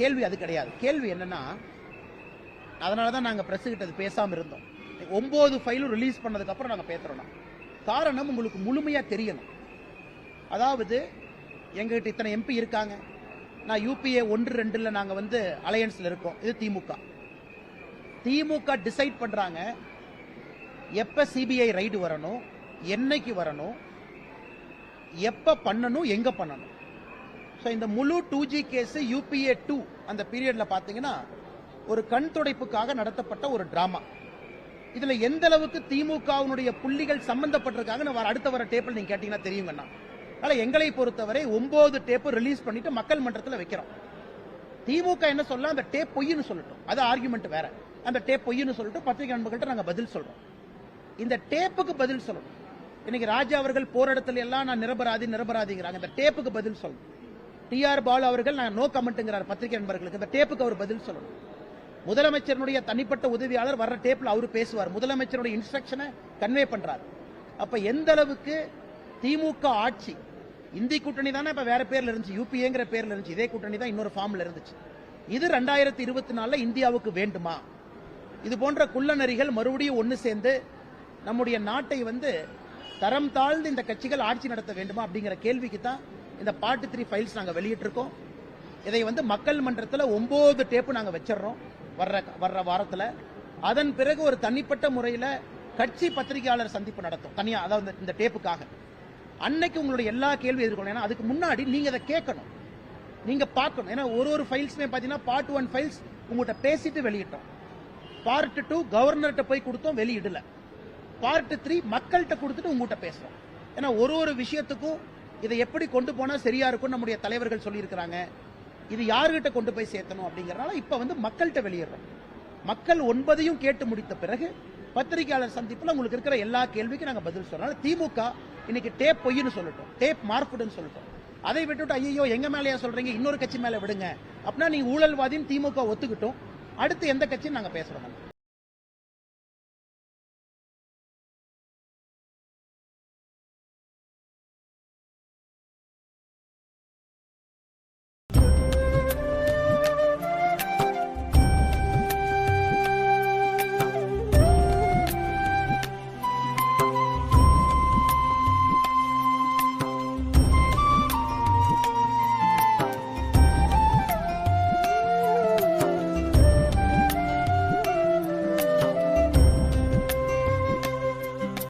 கேள்வி அது கிடையாது. கேள்வி என்னன்னா அதனால தான் நாங்கள் ப்ரெஸ்ஸுக்கிட்ட கிட்ட அது பேசாமல் இருந்தோம். ஒம்பது ஃபைலும் ரிலீஸ் பண்ணதுக்கப்புறம் நாங்கள் பேசுகிறோம் காரணம் உங்களுக்கு முழுமையாக தெரியணும். அதாவது எங்ககிட்ட இத்தனை எம்பி இருக்காங்க. நான் யூபிஏ ஒன்று ரெண்டில் நாங்கள் வந்து அலையன்ஸில் இருக்கோம். இது திமுக. திமுக டிசைட் பண்ணுறாங்க எப்போ சிபிஐ ரைடு வரணும் என்னைக்கு வரணும் எப்போ பண்ணணும் எங்கே பண்ணணும். ஸோ இந்த முழு two G case UPA two அந்த பீரியடில் பார்த்தீங்கன்னா ஒரு கண் துடைப்புக்காக நடத்தப்பட்ட ஒரு டிராமா இதில் எந்த அளவுக்கு திமுகவினுடைய புள்ளிகள் சம்பந்தப்பட்டிருக்காங்கன்னு வர அடுத்த வர டேப்பில் நீங்கள் கேட்டிங்கன்னா தெரியுங்கண்ணா அதனால் எங்களை பொறுத்தவரை ஒம்பது டேப்பு ரிலீஸ் பண்ணிட்டு மக்கள் மன்றத்தில் வைக்கிறோம். திமுக என்ன சொல்ல அந்த டேப் பொய்ன்னு சொல்லட்டும். அது ஆர்குமெண்ட் வேற. அந்த டேப் பொய்ன்னு சொல்லிட்டு பத்திரிகை நண்பர்கள்ட்ட நாங்கள் பதில் சொல்றோம். இந்த டேப்புக்கு பதில் சொல்லணும். இன்னைக்கு ராஜா அவர்கள் போராட்டத்துல எல்லாம் நான் நிரபராதி நிரபராதிங்கிறாங்க. இந்த டேப்புக்கு பதில் சொல்லணும். டிஆர் பாலு அவர்கள் நான் நோ கமெண்ட்ங்கிறார் பத்திரிகை நண்பர்களுக்கு. இந்த டேப்புக்கு அவர் பதில் சொல்லணும். முதலமைச்சருடைய தனிப்பட்ட உதவியாளர் வர்ற டேப்பில் அவர் பேசுவார். முதலமைச்சருடைய இன்ஸ்ட்ரக்ஷனை கன்வே பண்றார். அப்ப எந்த அளவுக்கு திமுக ஆட்சி இந்தி கூட்டணி தானே இப்ப வேற பேர்ல இருந்துச்சு யூபிஏங்கிற பேர்ல இருந்துச்சு இதே கூட்டணி தான் இன்னொரு ஃபார்ம்ல இருந்துச்சு. இது ரெண்டாயிரத்தி இருபத்தி நாலுல இந்தியாவுக்கு வேண்டுமா? இது போன்ற குள்ளநரிகள் மறுபடியும் ஒன்னு சேர்ந்து நம்முடைய நாட்டை வந்து தரம் தாழ்ந்து இந்த கட்சிகள் ஆட்சி நடத்த வேண்டுமா அப்படிங்கிற கேள்விக்கு தான் இந்த பார்ட் த்ரீ ஃபைல்ஸ் நாங்கள் வெளியிட்டிருக்கோம். இதை வந்து மக்கள் மன்றத்தில் ஒம்பது டேப்பு நாங்கள் வச்சிடுறோம். வர்ற வர்ற வாரத்தில். அதன் பிறகு ஒரு தனிப்பட்ட முறையில் கட்சி பத்திரிகையாளர் சந்திப்பு நடத்தும். தனியாக அதாவது இந்த டேப்புக்காக அன்னைக்கு உங்களுடைய எல்லா கேள்வி எதிர்கொள்ளும். ஏன்னா அதுக்கு முன்னாடி நீங்கள் அதை கேட்கணும். நீங்கள் பார்க்கணும். ஏன்னா ஒரு ஒரு ஃபைல்ஸுமே பார்த்தீங்கன்னா பார்ட் ஒன் ஃபைல்ஸ் உங்கள்கிட்ட பேசிட்டு வெளியிட்டோம். பார்ட் டூ கவர்னர்கிட்ட போய் கொடுத்தோம் வெளியிடல. பார்ட் த்ரீ மக்கள்கிட்ட கொடுத்துட்டு உங்கள்கிட்ட பேசுகிறோம் ஏன்னா ஒரு ஒரு விஷயத்துக்கும் இதை எப்படி கொண்டு போனால் சரியா இருக்கும் நம்முடைய தலைவர்கள் சொல்லியிருக்கிறாங்க. இது யார்கிட்ட கொண்டு போய் சேர்த்தணும் அப்படிங்கிறனால இப்ப வந்து மக்கள்கிட்ட வெளியிடுறோம். மக்கள் ஒன்பதையும் கேட்டு முடித்த பிறகு பத்திரிகையாளர் சந்திப்பில் உங்களுக்கு இருக்கிற எல்லா கேள்விக்கும் நாங்கள் பதில் சொல்றோம். திமுக இன்னைக்கு டேப் பொய்னு சொல்லட்டும். டேப் மார்க்குடுன்னு சொல்லட்டும். அதை விட்டுட்டு ஐயோ எங்க மேலேயா சொல்றீங்க? இன்னொரு கட்சி மேல விடுங்க. அப்படின்னா நீங்க ஊழல்வாதியும் திமுக ஒத்துக்கிட்டோம். அடுத்து எந்த கட்சியும் நாங்கள் பேசுறோம்.